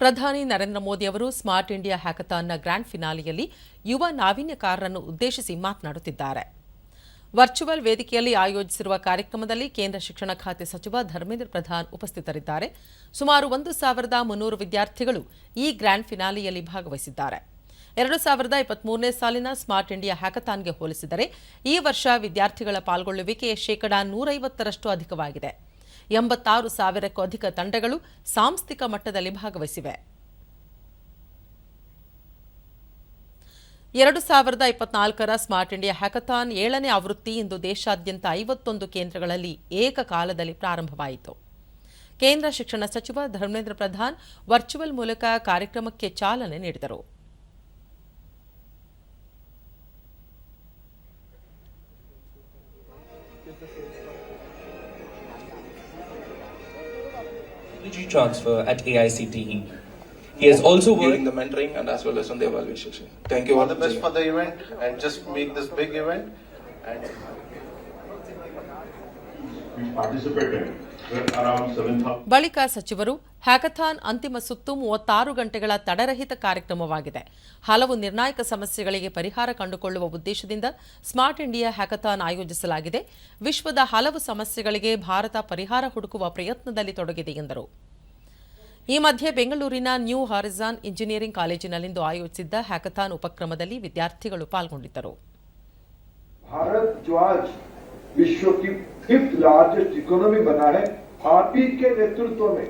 ಪ್ರಧಾನಿ ನರೇಂದ್ರ ಮೋದಿ ಅವರು smart India ಹ್ಯಾಕಥಾನ್ನ ಗ್ರ್ಯಾಂಡ್ ಫಿನಾಲಿಯಲ್ಲಿ ಯುವ ನಾವೀನ್ಯಕಾರರನ್ನು ಉದ್ದೇಶಿಸಿ ಮಾತನಾಡುತ್ತಿದ್ದಾರೆ. ವರ್ಚುವಲ್ ವೇದಿಕೆಯಲ್ಲಿ ಆಯೋಜಿಸಿರುವ ಕಾರ್ಯಕ್ರಮದಲ್ಲಿ ಕೇಂದ್ರ ಶಿಕ್ಷಣ ಖಾತೆ ಸಚಿವ ಧರ್ಮೇಂದ್ರ ಪ್ರಧಾನ್ ಉಪಸ್ಥಿತರಿದ್ದಾರೆ. ಸುಮಾರು ಒಂದು ಸಾವಿರದ ಮುನ್ನೂರು ವಿದ್ಯಾರ್ಥಿಗಳು ಈ ಗ್ರ್ಯಾಂಡ್ ಫಿನಾಲಿಯಲ್ಲಿ ಭಾಗವಹಿಸಿದ್ದಾರೆ. ಎರಡು ಸಾವಿರದ ಇಪ್ಪತ್ಮೂರನೇ ಸಾಲಿನ ಸ್ಮಾರ್ಟ್ ಇಂಡಿಯಾ ಹ್ಯಾಕಥಾನ್ಗೆ ಹೋಲಿಸಿದರೆ ಈ ವರ್ಷ ವಿದ್ಯಾರ್ಥಿಗಳ ಪಾಲ್ಗೊಳ್ಳುವಿಕೆ ಶೇಕಡಾ ನೂರೈವತ್ತರಷ್ಟು ಅಧಿಕವಾಗಿದೆ. ಎಂಬತ್ತಾರು ಸಾವಿರಕ್ಕೂ ಅಧಿಕ ತಂಡಗಳು ಸಾಂಸ್ಥಿಕ ಮಟ್ಟದಲ್ಲಿ ಭಾಗವಹಿಸಿವೆ. ಎರಡು ಸಾವಿರದ ಇಪ್ಪತ್ನಾಲ್ಕರ ಸ್ಮಾರ್ಟ್ ಇಂಡಿಯಾ ಹ್ಯಾಕಥಾನ್ ಏಳನೇ ಆವೃತ್ತಿ ಇಂದು ದೇಶಾದ್ಯಂತ ಐವತ್ತೊಂದು ಕೇಂದ್ರಗಳಲ್ಲಿ ಏಕಕಾಲದಲ್ಲಿ ಪ್ರಾರಂಭವಾಯಿತು. ಕೇಂದ್ರ ಶಿಕ್ಷಣ ಸಚಿವ ಧರ್ಮೇಂದ್ರ ಪ್ರಧಾನ್ ವರ್ಚುವಲ್ ಮೂಲಕ ಕಾರ್ಯಕ್ರಮಕ್ಕೆ ಚಾಲನೆ ನೀಡಿದರು. technology transfer at AICTE. He has also worked during the mentoring and as well as on the evaluation. Thank you all the best for the event and just make this big event and We participated with around 7,000. ಬಳಿಕ ಸಚಿವರು hackathon ಅಂತಿಮ ಸುತ್ತು ಮೂವತ್ತಾರು ಗಂಟೆಗಳ ತಡೆರಹಿತ ಕಾರ್ಯಕ್ರಮವಾಗಿದೆ ಹಲವು ನಿರ್ಣಾಯಕ ಸಮಸ್ಯೆಗಳಿಗೆ ಪರಿಹಾರ ಕಂಡುಕೊಳ್ಳುವ ಉದ್ದೇಶದಿಂದ ಸ್ಮಾರ್ಟ್ ಇಂಡಿಯಾ ಹ್ಯಾಕಥಾನ್ ಆಯೋಜಿಸಲಾಗಿದೆ ವಿಶ್ವದ ಹಲವು ಸಮಸ್ಯೆಗಳಿಗೆ ಭಾರತ ಪರಿಹಾರ ಹುಡುಕುವ ಪ್ರಯತ್ನದಲ್ಲಿ ತೊಡಗಿದೆ ಎಂದರು ಈ ಮಧ್ಯೆ ಬೆಂಗಳೂರಿನ ನ್ಯೂ ಹಾರಿಜಾನ್ ಇಂಜಿನಿಯರಿಂಗ್ ಕಾಲೇಜಿನಲ್ಲಿಂದು ಆಯೋಜಿಸಿದ್ದ ಹ್ಯಾಕಥಾನ್ ಉಪಕ್ರಮದಲ್ಲಿ ವಿದ್ಯಾರ್ಥಿಗಳು ಪಾಲ್ಗೊಂಡಿದ್ದರು भारत जो आज विश्व की फिफ्थ लार्जेस्ट इकोनॉमी बना है आप ही के नेतृत्व में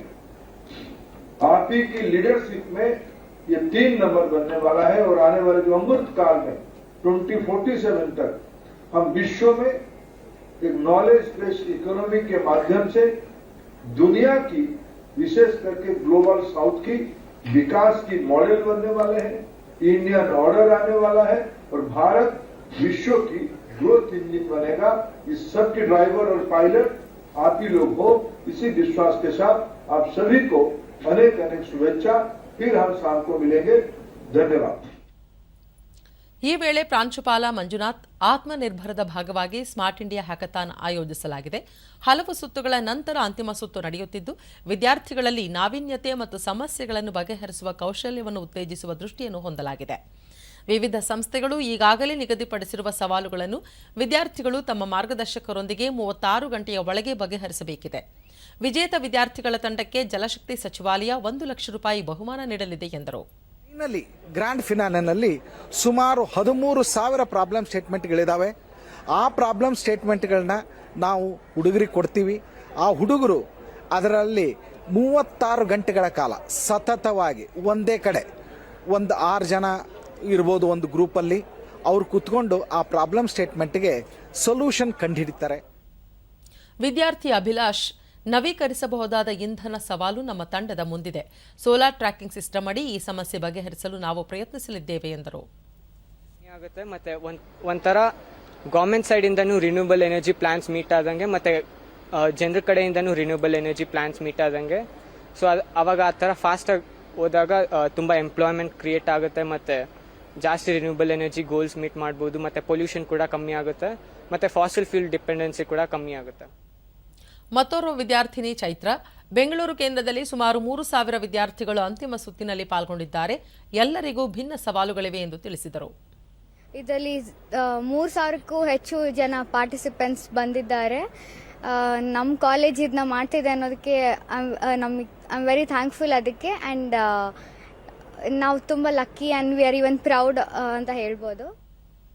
आप की लीडरशिप में ये तीन नंबर बनने वाला है और आने वाले जो अमृत काल में 2047 तक, हम विश्व में एक नॉलेज बेस्ड इकोनॉमी के माध्यम से दुनिया की, विशेष करके ग्लोबल साउथ की, विकास की मॉडल बनने वाले हैं इंडियन ऑर्डर आने वाला है और भारत विश्व की ग्रोथ इंजिन बनेगा। इस सब के ड्राइवर और पायलट आप ही लोग हो। इसी विश्वास के साथ आप सभी को अनेक अनेक शुभेच्छा फिर हम शाम को मिलेंगे धन्यवाद ಈ ವೇಳೆ ಪ್ರಾಂಶುಪಾಲ ಮಂಜುನಾಥ್ ಆತ್ಮನಿರ್ಭರದ ಭಾಗವಾಗಿ ಸ್ಮಾರ್ಟ್ ಇಂಡಿಯಾ ಹ್ಯಾಕಥಾನ್ ಆಯೋಜಿಸಲಾಗಿದೆ ಹಲವು ಸುತ್ತುಗಳ ನಂತರ ಅಂತಿಮ ಸುತ್ತು ನಡೆಯುತ್ತಿದ್ದು ವಿದ್ಯಾರ್ಥಿಗಳಲ್ಲಿ ನಾವೀನ್ಯತೆ ಮತ್ತು ಸಮಸ್ಯೆಗಳನ್ನು ಬಗೆಹರಿಸುವ ಕೌಶಲ್ಯವನ್ನು ಉತ್ತೇಜಿಸುವ ದೃಷ್ಟಿಯನ್ನು ಹೊಂದಲಾಗಿದೆ ವಿವಿಧ ಸಂಸ್ಥೆಗಳು ಈಗಾಗಲೇ ನಿಗದಿಪಡಿಸಿರುವ ಸವಾಲುಗಳನ್ನು ವಿದ್ಯಾರ್ಥಿಗಳು ತಮ್ಮ ಮಾರ್ಗದರ್ಶಕರೊಂದಿಗೆ ಮೂವತ್ತಾರು ಗಂಟೆಯ ಒಳಗೆ ಬಗೆಹರಿಸಬೇಕಿದೆ. ವಿಜೇತ ವಿದ್ಯಾರ್ಥಿಗಳ ತಂಡಕ್ಕೆ ಜಲಶಕ್ತಿ ಸಚಿವಾಲಯ ಒಂದು ಲಕ್ಷ ರೂಪಾಯಿ ಬಹುಮಾನ ನೀಡಲಿದೆ ಎಂದರು. ಗ್ರ್ಯಾಂಡ್ ಫಿನಾಲಿನಲ್ಲಿ ಸುಮಾರು ಹದಿಮೂರು ಸಾವಿರ ಪ್ರಾಬ್ಲಮ್ ಸ್ಟೇಟ್ಮೆಂಟ್ಗಳಿದ್ದಾವೆ ಆ ಪ್ರಾಬ್ಲಮ್ ಸ್ಟೇಟ್ಮೆಂಟ್ಗಳನ್ನ ನಾವು ಹುಡುಗರಿಗೆ ಕೊಡ್ತೀವಿ. ಆ ಹುಡುಗರು ಅದರಲ್ಲಿ ಮೂವತ್ತಾರು ಗಂಟೆಗಳ ಕಾಲ ಸತತವಾಗಿ ಒಂದೇ ಕಡೆ, ಒಂದು ಆರು ಜನ ಇರ್ಬೋದು ಒಂದು ಗ್ರೂಪಲ್ಲಿ ಅವ್ರು ಕೂತ್ಕೊಂಡು ಆ ಪ್ರಾಬ್ಲಮ್ ಸ್ಟೇಟ್ಮೆಂಟ್ಗೆ ಸೊಲ್ಯೂಷನ್ ಕಂಡುಹಿಡಿತಾರೆ. ವಿದ್ಯಾರ್ಥಿ ಅಭಿಲಾಷ್ ನವೀಕರಿಸಬಹುದಾದ ಇಂಧನ ಸವಾಲು ನಮ್ಮ ತಂಡದ ಮುಂದಿದೆ. ಸೋಲಾರ್ ಟ್ರ್ಯಾಕಿಂಗ್ ಸಿಸ್ಟಮ್ ಅಡಿ ಈ ಸಮಸ್ಯೆ ಬಗೆಹರಿಸಲು ನಾವು ಪ್ರಯತ್ನಿಸಲಿದ್ದೇವೆ ಎಂದರು. ಆಗುತ್ತೆ ಮತ್ತೆ ಒಂದ್ ಒಂಥರ ಗೌರ್ಮೆಂಟ್ ಸೈಡಿಂದನೂ ರಿನ್ಯೂಬಲ್ ಎನರ್ಜಿ ಪ್ಲಾನ್ಸ್ ಮೀಟ್ ಆದಂಗೆ ಮತ್ತೆ ಜನರ ಕಡೆಯಿಂದನೂ ರಿನ್ಯೂಬಲ್ ಎನರ್ಜಿ ಪ್ಲಾನ್ಸ್ ಮೀಟ್ ಆದಂಗೆ. ಸೊ ಅದು ಅವಾಗ ಆ ಥರ ಫಾಸ್ಟಾಗಿ ಹೋದಾಗ ತುಂಬ ಎಂಪ್ಲಾಯ್ಮೆಂಟ್ ಕ್ರಿಯೇಟ್ ಆಗುತ್ತೆ ಮತ್ತೆ ಜಾಸ್ತಿ ರಿನ್ಯೂಬಲ್ ಎನರ್ಜಿ ಗೋಲ್ಸ್ ಮೀಟ್ ಮಾಡ್ಬೋದು ಮತ್ತೆ ಪೊಲ್ಯೂಷನ್ ಕೂಡ ಕಮ್ಮಿ ಆಗುತ್ತೆ ಮತ್ತೆ ಫಾಸಿಲ್ ಫ್ಯೂಲ್ ಡಿಪೆಂಡೆನ್ಸಿ ಕೂಡ ಕಮ್ಮಿ ಆಗುತ್ತೆ. ಮತ್ತೋರ್ವ ವಿದ್ಯಾರ್ಥಿನಿ ಚೈತ್ರ ಬೆಂಗಳೂರು ಕೇಂದ್ರದಲ್ಲಿ ಸುಮಾರು ಮೂರು ಸಾವಿರ ವಿದ್ಯಾರ್ಥಿಗಳು ಅಂತಿಮ ಸುತ್ತಿನಲ್ಲಿ ಪಾಲ್ಗೊಂಡಿದ್ದಾರೆ. ಎಲ್ಲರಿಗೂ ಭಿನ್ನ ಸವಾಲುಗಳಿವೆ ಎಂದು ತಿಳಿಸಿದರು. ಇದರಲ್ಲಿ ಮೂರು ಸಾವಿರಕ್ಕೂ ಹೆಚ್ಚು ಜನ ಪಾರ್ಟಿಸಿಪೆಂಟ್ಸ್ ಬಂದಿದ್ದಾರೆ. ನಮ್ಮ ಕಾಲೇಜ್ ಇದನ್ನ ಮಾಡ್ತಿದೆ ಅನ್ನೋದಕ್ಕೆ ನಮಗೆ ಐ ಆಮ್ ವೆರಿ ಥ್ಯಾಂಕ್ಫುಲ್ ಅದಕ್ಕೆ ಆ್ಯಂಡ್ ನಾವು ತುಂಬ lucky and we are even proud ಅಂತ ಹೇಳ್ಬೋದು.